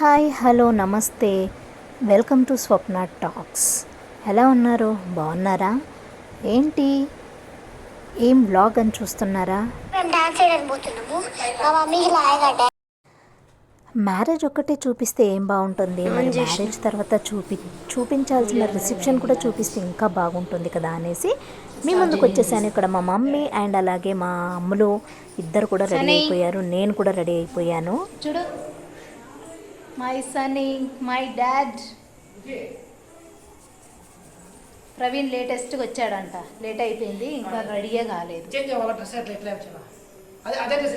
Hi hello namaste. Welcome to Swapna talks. ఎలా ఉన్నారు? బాగున్నారా? ఏంటి? ఏం బ్లాగ్ అని చూస్తున్నారా? మ్యారేజ్ ఒక్కటే చూపిస్తే ఏం బాగుంటుంది? మరి మ్యారేజ్ తర్వాత చూపి చూపించాల్సిన రిసెప్షన్ కూడా చూపిస్తే ఇంకా బాగుంటుంది కదా అనేసి మీ ముందుకు వచ్చేసాను ఇక్కడ మా మమ్మీ అండ్ అలాగే మా అమ్ములు. ఇద్దరు కూడా రెడీ అయిపోయారు. నేను కూడా రెడీ అయిపోయాను. చూడు. My Sunny my dad Praveen లేటెస్ట్గా వచ్చాడంట. లేట్ అయిపోయింది ఇంకా రెడీయే కాలేదు.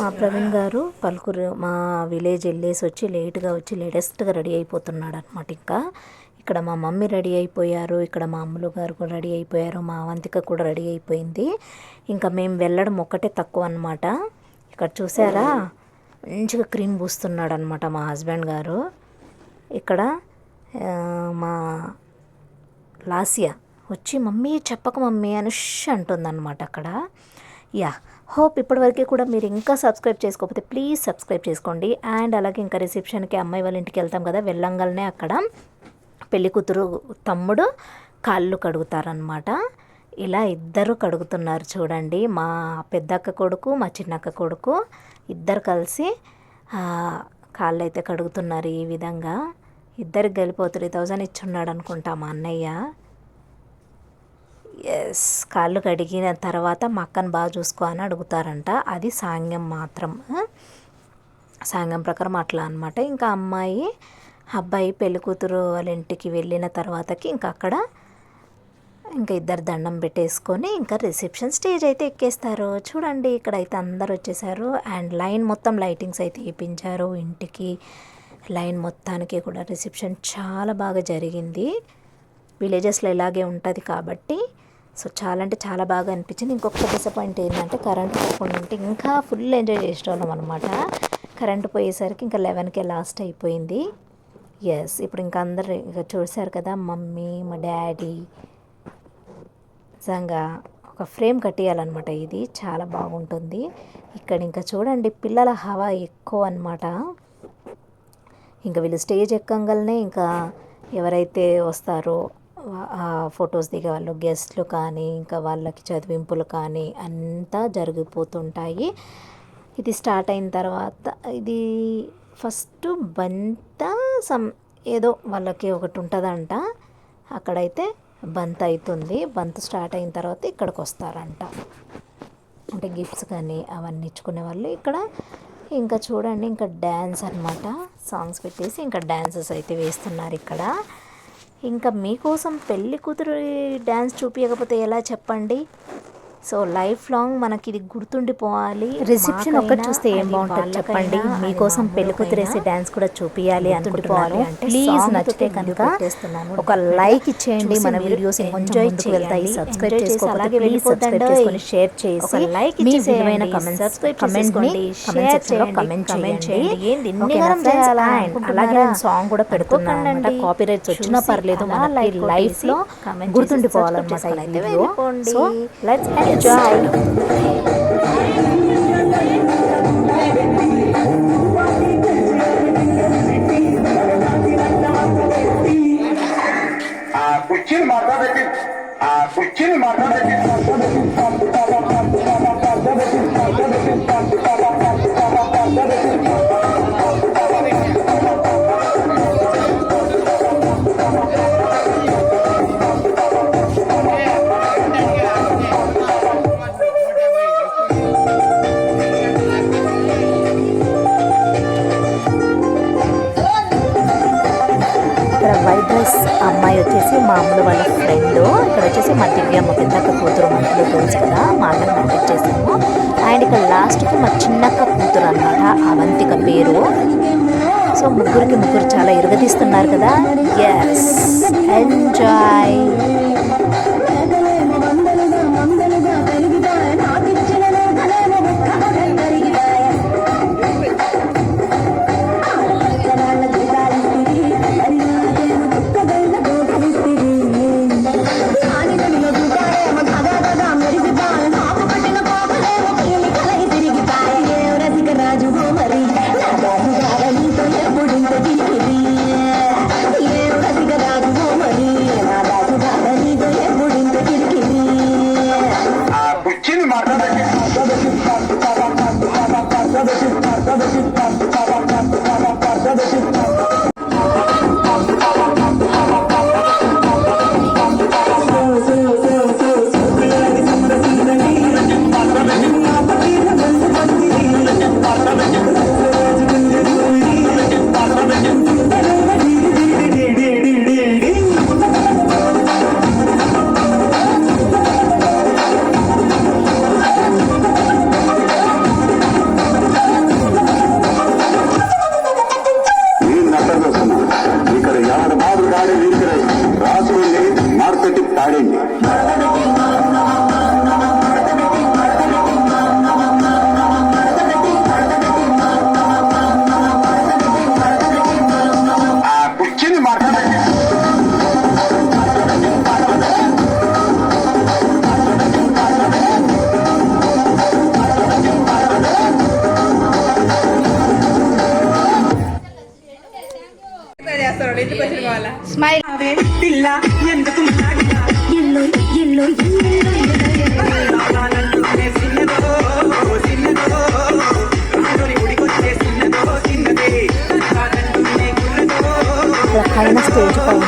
మా ప్రవీణ్ గారు పలుకురు మా విలేజ్ వెళ్ళేసి వచ్చి లేట్గా వచ్చి లేటెస్ట్గా రెడీ అయిపోతున్నాడు అనమాట ఇంకా. ఇక్కడ మా మమ్మీ రెడీ అయిపోయారు ఇక్కడ మా అమ్ములు గారు కూడా రెడీ అయిపోయారు మా అవంతిక కూడా రెడీ అయిపోయింది. ఇంకా మేము వెళ్ళడం ఒక్కటే తక్కువ అనమాట ఇక్కడ చూసారా? మంచిగా క్రీమ్ పూస్తున్నాడు అనమాట మా హస్బెండ్ గారు. ఇక్కడ మా లాసియా వచ్చి మమ్మీ చెప్పక మమ్మీ అని అంటుందన్నమాట అక్కడ. యా హోప్ ఇప్పటివరకు కూడా మీరు ఇంకా సబ్స్క్రైబ్ చేసుకోకపోతే ప్లీజ్ సబ్స్క్రైబ్ చేసుకోండి. అండ్ అలాగే ఇంకా రిసెప్షన్కి అమ్మాయి వాళ్ళ ఇంటికి వెళ్తాం కదా వెళ్ళంగానే అక్కడ పెళ్ళి కూతురు తమ్ముడు కాళ్ళు కడుగుతారనమాట ఇలా ఇద్దరు కడుగుతున్నారు చూడండి మా పెద్దక్క కొడుకు మా చిన్నక్క కొడుకు. ఇద్దరు కలిసి కాళ్ళు అయితే కడుగుతున్నారు ఈ విధంగా. ఇద్దరికి కలిపి త్రీ థౌజండ్ ఇచ్చున్నాడు అనుకుంటా మా అన్నయ్య. ఎస్ కాళ్ళు కడిగిన తర్వాత మా అక్కను బాగా చూసుకో అని అడుగుతారంట. అది సాంగ్యం మాత్రం. సాంగ్యం ప్రకారం అట్లా అనమాట ఇంకా అమ్మాయి అబ్బాయి పెళ్ళికూతురు వాళ్ళ ఇంటికి వెళ్ళిన తర్వాతకి ఇంకా అక్కడ ఇంకా ఇద్దరు దండం పెట్టేసుకొని ఇంకా రిసెప్షన్ స్టేజ్ అయితే ఎక్కేస్తారు. చూడండి ఇక్కడ అయితే అందరు వచ్చేసారు. అండ్ లైన్ మొత్తం లైటింగ్స్ అయితే వేయించారు ఇంటికి. లైన్ మొత్తానికి కూడా రిసెప్షన్ చాలా బాగా జరిగింది. విలేజెస్లో ఇలాగే ఉంటుంది కాబట్టి. సో చాలా అంటే చాలా బాగా అనిపించింది. ఇంకొక డిసప్పాయింట్ ఏంటంటే కరెంట్ పోకుండా ఉంటే ఇంకా ఫుల్ ఎంజాయ్ చేసేవాళ్ళం అనమాట కరెంట్ పోయేసరికి ఇంకా లెవెన్కే లాస్ట్ అయిపోయింది. ఎస్ ఇప్పుడు ఇంకా అందరు ఇంకా చూశారు కదా మమ్మీ మా డాడీ నిజంగా ఒక ఫ్రేమ్ కట్టేయాలన్నమాట ఇది. చాలా బాగుంటుంది. ఇక్కడ ఇంకా చూడండి పిల్లల హవా ఎక్కువ అన్నమాట. ఇంకా వీళ్ళు స్టేజ్ ఎక్కంగానే ఇంకా ఎవరైతే వస్తారో ఫొటోస్ దిగే వాళ్ళు గెస్ట్లు కానీ ఇంకా వాళ్ళకి చదివింపులు కానీ అంతా జరిగిపోతుంటాయి. ఇది స్టార్ట్ అయిన తర్వాత ఇది ఫస్ట్ బంత సమ్ ఏదో వాళ్ళకి ఒకటి ఉంటుందంట. అక్కడైతే బంత్ అవుతుంది బంత్ స్టార్ట్ అయిన తర్వాత ఇక్కడికి వస్తారంట అంటే గిఫ్ట్స్ కానీ అవన్నీ ఇచ్చుకునే వాళ్ళు ఇక్కడ. ఇంకా చూడండి ఇంకా డ్యాన్స్ అన్నమాట. సాంగ్స్ పెట్టేసి ఇంకా డ్యాన్సెస్ అయితే వేస్తున్నారు ఇక్కడ. ఇంకా మీకోసం పెళ్ళి కూతురు డ్యాన్స్ చూపించకపోతే ఎలా చెప్పండి? సో లైఫ్ లాంగ్ మనకి ఇది గుర్తుండిపోవాలి. రిసెప్షన్ ఒక్కటి చూస్తే ఏం బాగుంటుంది చెప్పండి. మీకోసం పెళ్ళి డ్యాన్స్ కూడా చూపించాలి అనుకుంటున్నాను. ప్లీజ్ నచ్చితే కనుక ఒక లైక్ ఇచ్చేయండి. మన వీడియోస్ ఎంజాయ్ వెళ్తాయి. సబ్స్క్రైబ్ చేసుకోవాలి అలాగే వెళ్ళిపోతండి చేసుకొని షేర్ చేసి లైక్ మీ విలువైన కమెంట్ కమెంట్ సెక్షన్లో కమెంట్ కమెంట్ చేయండి. ఏంది అలాగే సాంగ్ కూడా పెడుతున్నాను కాపీ రైట్స్ వచ్చినా పర్లేదు మన లైఫ్లో గుర్తుండిపోవాలన్నమాట ఈ video it dry. Putin, my brother, Putin, my brother, my brother. వచ్చేసి మా వాళ్ళ ఫ్రెండ్ ఇక్కడ వచ్చేసి మా దివ్యమ్మ మా పెద్దక్క కూతురు మంటలో తెలుసు కదా మా అన్నకి చేసాము అండ్ ఇక్కడ లాస్ట్కి మా చిన్నక్క కూతురు అన్నమాట అవంతిక పేరు. సో ముగ్గురికి ముగ్గురు చాలా ఇరగదీస్తున్నారు కదా. ఎస్ ఎంజాయ్ పైన స్టేజ్ పైన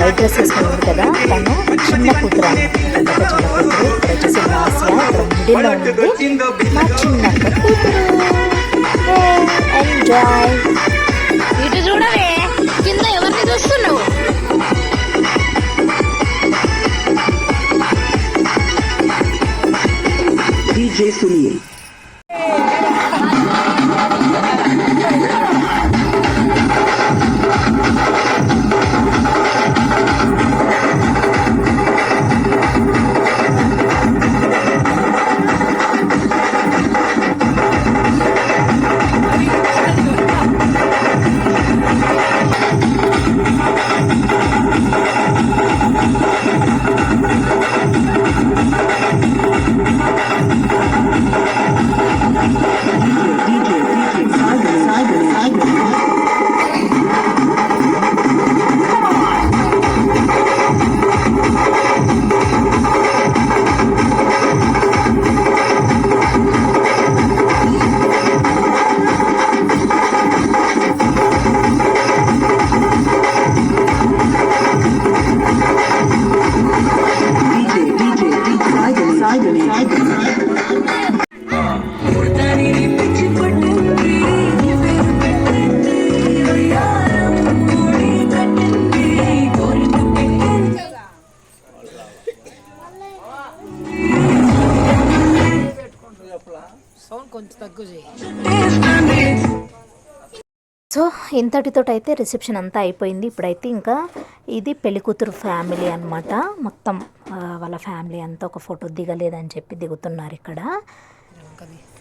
వైట్ డ్రెస్ వేసుకుని ఉంది కదా తను చిన్న కూతురు. అన్నమాట పెద్దగా చిన్న కూతురు ఇక్కడ వచ్చేసి లాస్యా ఇక్కడ మిడిల్లో ఉంది. మా చిన్న కూతురు. ఎంజాయ్ ఇటు చూడవే కింద ఎవరిని చూస్తున్నావు? DJ Sunil. సౌండ్ సో ఇంతటితో అయితే రిసెప్షన్ అంతా అయిపోయింది. ఇప్పుడైతే ఇంకా ఇది పెళ్ళికూతురు ఫ్యామిలీ అనమాట మొత్తం వాళ్ళ ఫ్యామిలీ అంతా ఒక ఫోటో దిగలేదని చెప్పి దిగుతున్నారు ఇక్కడ.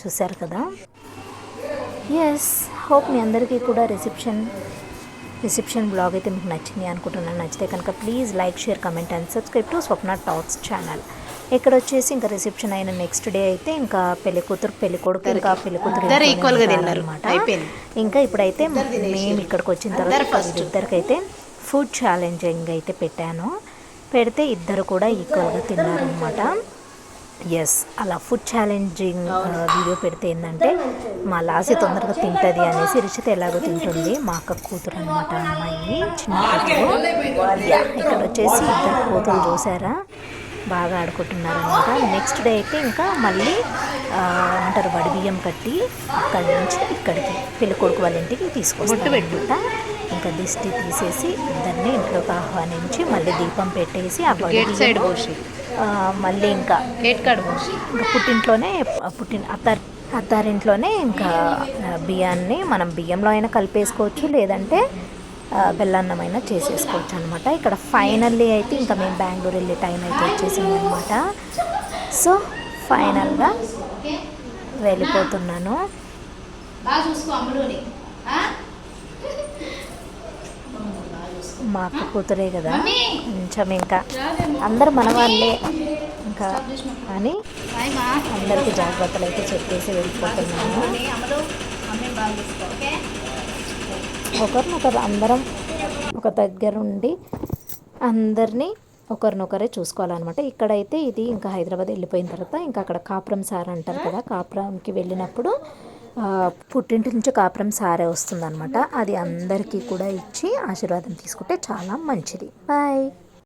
చూశారు కదా? ఎస్ హోప్ మీ అందరికీ కూడా రిసెప్షన్ రిసెప్షన్ బ్లాగ్ అయితే మీకు నచ్చింది అనుకుంటున్నాను. నచ్చితే కనుక please like share comment and subscribe to Swapna talks channel ఇక్కడ వచ్చేసి ఇంకా రిసెప్షన్ అయిన నెక్స్ట్ డే అయితే ఇంకా పెళ్ళి కూతురు పెళ్ళి కొడుకు ఇంకా పెళ్ళి కూతురు గా. అయిపోయింది. ఇంకా ఇప్పుడైతే మేము ఇక్కడికి వచ్చిన తర్వాత ఇద్దరికైతే ఫుడ్ ఛాలెంజింగ్ అయితే పెట్టాను. పెడితే ఇద్దరు కూడా ఈక్వల్గా తిన్నారనమాట ఎస్ అలా ఫుడ్ ఛాలెంజింగ్ వీడియో పెడితే ఏంటంటే మా లాసి తొందరగా తింటుంది అనేసి రిషిత ఎలాగో తింటుంది. మా అక్క కూతురు అనమాట అమ్మాయి చిన్న ఇక్కడ వచ్చేసి ఇద్దరు కూతురు చూసారా? బాగా ఆడుకుంటున్నారు అనమాట నెక్స్ట్ డే అయితే ఇంకా మళ్ళీ ఏమంటారు వడి బియ్యం కట్టి అక్కడి నుంచి ఇక్కడికి పెళ్ళి కొడుకు వాళ్ళ ఇంటికి తీసుకొస్తాం ఇంకా దిష్టి తీసేసి ఇద్దరిని ఇంట్లోకి ఆహ్వానించి మళ్ళీ దీపం పెట్టేసి ఆ సైడ్ పోసి. మళ్ళీ ఇంకా గేట్ కాడ పోసి. ఇంకా పుట్టింట్లోనే పుట్టిన అత్తారి అత్తారింట్లోనే ఇంకా బియ్యాన్ని మనం బియ్యంలో అయినా కలిపేసుకోవచ్చు. లేదంటే బెల్లన్నమైనా చేసేసుకోవచ్చు అనమాట ఇక్కడ ఫైనల్లీ అయితే ఇంకా మేము బెంగళూరు వెళ్ళే టైం అయితే వచ్చేసింది అనమాట సో ఫైనల్గా వెళ్ళిపోతున్నాను. మా అక్క కూతురే కదా. కొంచెం ఇంకా అందరు మన వాళ్ళే. ఇంకా అని అందరికీ జాగ్రత్తలు అయితే చెప్పేసి వెళ్ళిపోతున్నాను అమ్మలు మమ్మీ బాగా చూసుకో ఓకే ఒకరినొకరు అందరం ఒక దగ్గర ఉండి అందరినీ ఒకరినొకరే చూసుకోవాలన్నమాట. ఇక్కడైతే ఇది ఇంకా హైదరాబాద్ వెళ్ళిపోయిన తర్వాత ఇంకా అక్కడ కాపురం సార్ అంటారు కదా కాపురంకి వెళ్ళినప్పుడు పుట్టింటి నుంచి కాపురం సారే వస్తుందన్నమాట. అది అందరికీ కూడా ఇచ్చి ఆశీర్వాదం తీసుకుంటే చాలా మంచిది. బాయ్